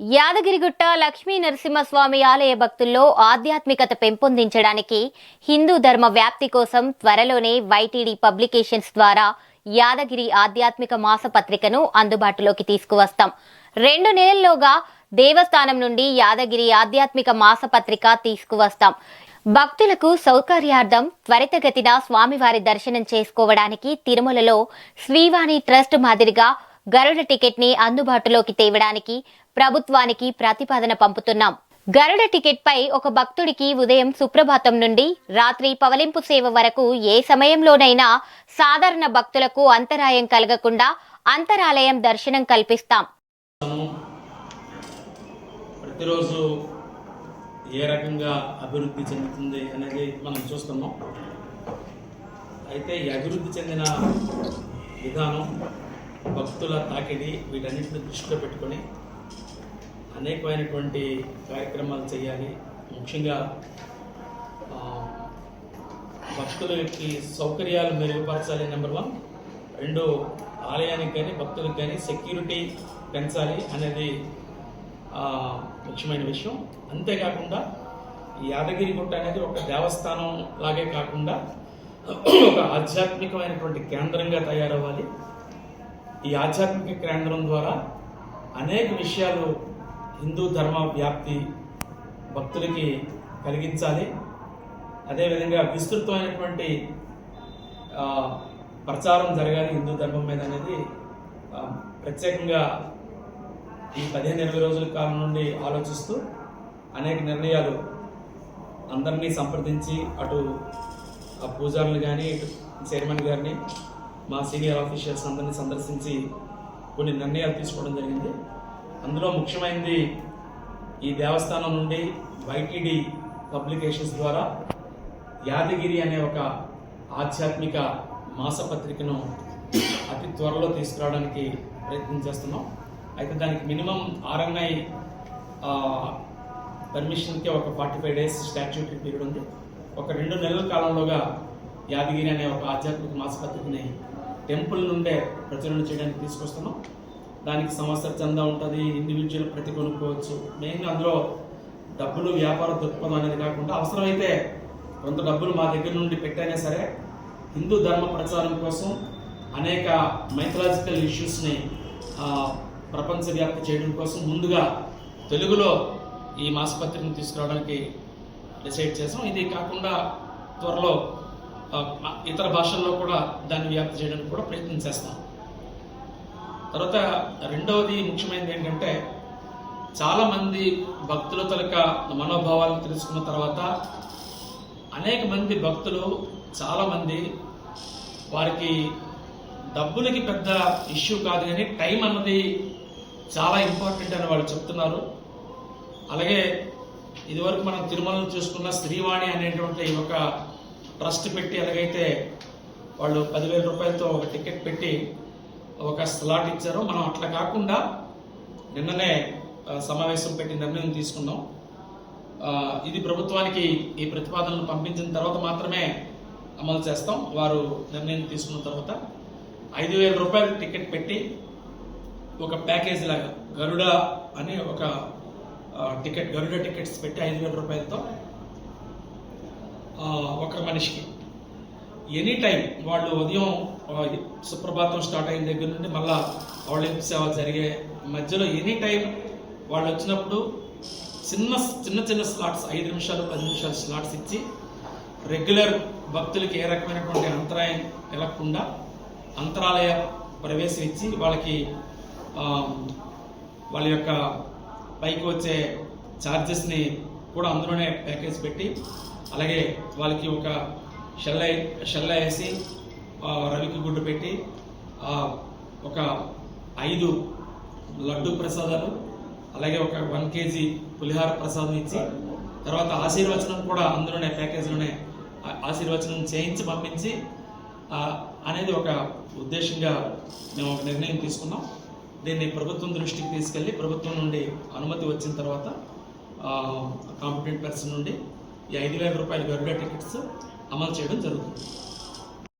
యాదగిరిగుట్ట లక్ష్మీ నరసింహస్వామి ఆలయ భక్తుల్లో ఆధ్యాత్మికత పెంపొందించడానికి హిందూ ధర్మ వ్యాప్తి కోసం త్వరలోనే వైటీడీ పబ్లికేషన్స్ ద్వారా యాదగిరి ఆధ్యాత్మిక మాసపత్రికను అందుబాటులోకి తీసుకువస్తాం. రెండు నెలల్లోగా దేవస్థానం నుండి యాదగిరి ఆధ్యాత్మిక మాసపత్రిక తీసుకువస్తాం. భక్తులకు సౌకర్యార్థం త్వరితగతిన స్వామివారి దర్శనం చేసుకోవడానికి తిరుమలలో శ్రీవాణి ట్రస్ట్ మాదిరిగా గరుడ టికెట్ని అందుబాటులోకి తేవడానికి ప్రభుత్వానికి ప్రతిపాదన పంపుతున్నాం. గరుడ టికెట్ పై ఒక భక్తుడికి ఉదయం సుప్రభాతం నుండి రాత్రి పవలింపు సేవ వరకు ఏ సమయంలోనైనా సాధారణ భక్తులకు అంతరాయం కలగకుండా అంతరాలయం దర్శనం కల్పిస్తాం. ప్రతిరోజు ఏ రకంగా అభివృద్ధి చెందుతుంది అనేది మనం చూస్తున్నాం. అయితే ఈ అభివృద్ధి చెందిన విధానం భక్తుల తాకిడి వీటన్నిటిని దృష్టిలో పెట్టుకొని అనేకమైనటువంటి కార్యక్రమాలు చేయాలి. ముఖ్యంగా ఆ, భక్తులకి సౌకర్యాలు మెరుగుపరచాలి నెంబర్ వన్ రెండు ఆలయానికి కానీ భక్తులకు కానీ సెక్యూరిటీ పెంచాలి అనేది ముఖ్యమైన విషయం. అంతేకాకుండా ఈ యాదగిరి గుట్ట అనేది ఒక దేవస్థానం లాగే కాకుండా ఒక ఆధ్యాత్మికమైనటువంటి కేంద్రంగా తయారవ్వాలి. ఈ ఆధ్యాత్మిక కేంద్రం ద్వారా అనేక విషయాలు హిందూ ధర్మ వ్యాప్తి భక్తులకి కలిగించాలి. అదేవిధంగా విస్తృతమైనటువంటి ప్రచారం జరగాలి హిందూ ధర్మం మీద అనేది ప్రత్యేకంగా ఈ పదిహేను ఇరవై రోజుల కాలం నుండి ఆలోచిస్తూ అనేక నిర్ణయాలు అందరినీ సంప్రదించి అటు పూజారులు కానీ ఇటు చైర్మన్ గారిని మా సీనియర్ ఆఫీషియల్స్ అందరినీ సందర్శించి కొన్ని నిర్ణయాలు తీసుకోవడం జరిగింది. అందులో ముఖ్యమైనది ఈ దేవస్థానం నుండి వైటీడీ పబ్లికేషన్స్ ద్వారా యాదగిరి అనే ఒక ఆధ్యాత్మిక మాసపత్రికను అతి త్వరలో తీసుకురావడానికి ప్రయత్నం చేస్తున్నాం. అయితే దానికి మినిమం ఆర్ఎన్ఐ పర్మిషన్కి ఒక forty five days statutory period ఉంది. ఒక రెండు నెలల కాలంలోగా యాదగిరి అనే ఒక ఆధ్యాత్మిక మాసపత్రికని టెంపుల్ నుండే ప్రచురణ చేయడానికి తీసుకొస్తున్నాం. దానికి సంస్థ చందా ఉంటుంది ఇండివిజువల్ ప్రతి కొనుక్కోవచ్చు. మెయిన్గా అందులో డబ్బులు వ్యాపార దృక్పథం అనేది కాకుండా అవసరమైతే కొంత డబ్బులు మా దగ్గర నుండి పెట్టైనా సరే హిందూ ధర్మ ప్రచారం కోసం అనేక మైథలాజికల్ ఇష్యూస్ని ప్రపంచవ్యాప్తి చేయడం కోసం ముందుగా తెలుగులో ఈ మాసపత్రికను తీసుకురావడానికి డిసైడ్ చేసాం. ఇది కాకుండా త్వరలో ఇతర భాషల్లో కూడా దాన్ని వ్యాప్తి చేయడానికి కూడా ప్రయత్నం చేస్తాం. తర్వాత రెండవది ముఖ్యమైనది ఏంటంటే చాలామంది భక్తుల తలక మనోభావాలను తెలుసుకున్న తర్వాత అనేక మంది భక్తులు చాలామంది వారికి డబ్బులకి పెద్ద ఇష్యూ కాదు కానీ టైం అన్నది చాలా ఇంపార్టెంట్ అని వాళ్ళు చెప్తున్నారు. అలాగే ఇదివరకు మనం తిరుమలను చూసుకున్న శ్రీవాణి అనేటువంటి ఒక ట్రస్ట్ పెట్టి ఎలాగైతే వాళ్ళు పదివేల రూపాయలతో ఒక టికెట్ పెట్టి ఒక స్లాట్ ఇచ్చారో మనం అట్లా కాకుండా నిన్ననే సమావేశం పెట్టి నిర్ణయం తీసుకున్నాం. ఇది ప్రభుత్వానికి ఈ ప్రతిపాదనలు పంపించిన తర్వాత మాత్రమే అమలు చేస్తాం. వారు నిర్ణయం తీసుకున్న తర్వాత ఐదు వేల రూపాయలు టికెట్ పెట్టి ఒక ప్యాకేజ్ లాగా గరుడ అని ఒక టికెట్ గరుడ టికెట్స్ పెట్టి ఐదు వేల రూపాయలతో మనిషికి. ఎనీ టైం వాళ్ళు ఉదయం సుప్రభాతం స్టార్ట్ అయిన దగ్గర నుండి మళ్ళా పౌళింపు సేవ జరిగే మధ్యలో ఎనీ టైం వాళ్ళు వచ్చినప్పుడు చిన్న చిన్న చిన్న స్లాట్స్ ఐదు నిమిషాలు పది నిమిషాలు స్లాట్స్ ఇచ్చి రెగ్యులర్ భక్తులకి ఏ రకమైనటువంటి అంతరాయం కలగకుండా అంతరాలయ ప్రవేశం ఇచ్చి వాళ్ళకి వాళ్ళ యొక్క పైకి వచ్చే ఛార్జెస్ని కూడా అందులోనే ప్యాకేజ్ పెట్టి అలాగే వాళ్ళకి ఒక షెల్ల షెల్ల వేసి రవికి గుడ్డు పెట్టి ఒక ఐదు లడ్డు ప్రసాదాలు అలాగే ఒక వన్ కేజీ పులిహార ప్రసాదం ఇచ్చి తర్వాత ఆశీర్వచనం కూడా అందులోనే ప్యాకేజీలోనే ఆశీర్వచనం చేయించి పంపించి అనేది ఒక ఉద్దేశంగా మేము ఒక నిర్ణయం తీసుకున్నాం. దీన్ని ప్రభుత్వం దృష్టికి తీసుకెళ్ళి ప్రభుత్వం నుండి అనుమతి వచ్చిన తర్వాత కాంపిటెంట్ పర్సన్ నుండి ఈ ఐదు వేల రూపాయల గరుడ టికెట్స్ అమలు చేయడం జరుగుతుంది.